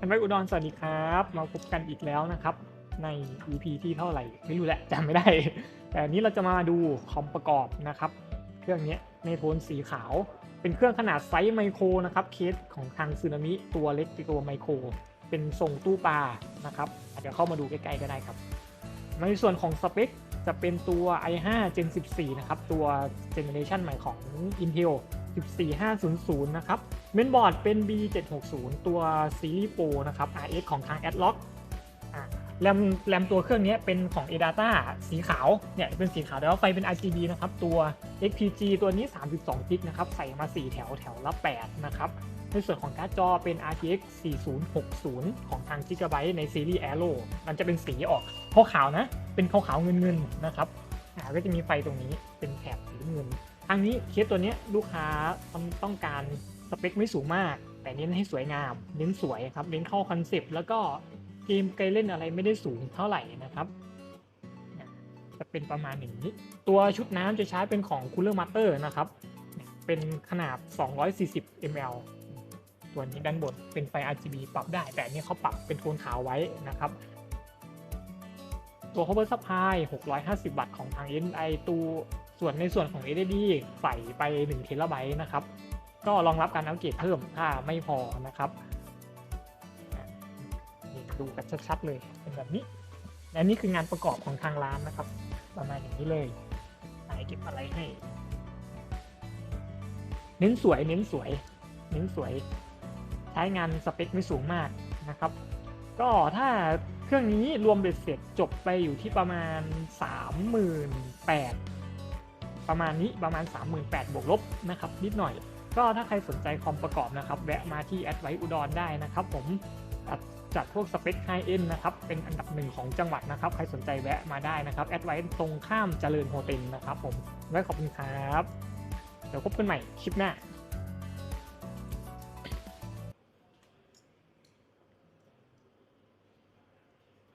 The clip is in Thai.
อันไว้อุดรสวัสดีครับ มาพบกันอีกแล้วนะครับ ใน EP ที่เท่าไหร่ ไม่รู้แหละจำไม่ได้ แต่นี้เราจะมาดูคอมประกอบนะครับ เครื่องนี้ในโทนสีขาว เป็นเครื่องขนาดไซส์ไมโครนะครับ เคสของทางซึนามิตัวเล็กตัวไมโคร เป็นทรงตู้ปลานะครับอาจจะเข้ามาดูใกล้ๆก็ได้ครับ ในส่วนของสเปคจะเป็นตัว i5 Gen 14 นะครับ ตัวเจเนเรชันใหม่ของ Intel 14500 นะครับ เมนบอร์ดเป็น B760 ตัวซีรีส์โปรนะครับ RX ของทาง Adlock อะแรมแรมตัวเครื่องนี้เป็นของ ADATA สีขาว เนี่ยเป็นสีขาวแต่ว่าไฟเป็น RGB นะครับ ตัว XPG ตัวนี้ 32 g b นะครับ ใส่มา 4 แถวแถวละ 8 นะครับ ในส่วนของการ์ดจอเป็น RTX 4060 ของทาง Gigabyte ในซีรีส์ Aero มันจะเป็นสีออกขาวๆนะ เป็นขาวๆเงินๆนะครับก็จะมีไฟตรงนี้เป็นแถบสีเงิน ทางนี้เคสตัวนี้ลูกค้าต้องการสเปคไม่สูงมาก แต่เน้นให้สวยงาม เน้นสวยครับเน้นเข้าคอนเซปต์แล้วก็เกมไกลเล่นอะไรไม่ได้สูงเท่าไหร่นะครับจะเป็นประมาณอย่างนี้ ตัวชุดน้ำจะใช้เป็นของ Cooler Master นะครับ เป็นขนาด 240 ml ตัวนี้ด้านบนเป็นไฟ RGB ปรับได้ แต่นี้เขาปรับเป็นโทนขาวไว้นะครับ ตัว power supply 650 วัตต์ของทาง NI ตัว ส่วนในส่วนของ LED ใส่ไป1เทราไบต์นะครับ ก็รองรับการอัปเกรดเพิ่มถ้าไม่พอนะครับดูกันชัดๆเลยเป็นแบบนี้และนี่คืองานประกอบของทางร้านนะครับ ประมาณอย่างนี้เลยไหนเก็บอะไรให้ เน้นสวยเน้นสวย เน้นสวย ใช้งานสเปคไม่สูงมากนะครับ ก็ถ้าเครื่องนี้รวมเบ็ดเสร็จจบไปอยู่ที่ประมาณ 38,000 ประมาณนี้ประมาณ 38,000บวกลบนะครับนิดหน่อย ก็ถ้าใครสนใจคอมประกอบนะครับแวะมาที่แอดไวอุดรได้นะครับ ผมจัดพวกสเปคไฮเอ็นนะครับเป็นอันดับหนึ่งของจังหวัดนะครับ ใครสนใจแวะมาได้นะครับแอดไวตรงข้ามเจริญโฮเทลนะครับผมไว้ขอบคุณครับ เดี๋ยวพบกันใหม่คลิปหน้า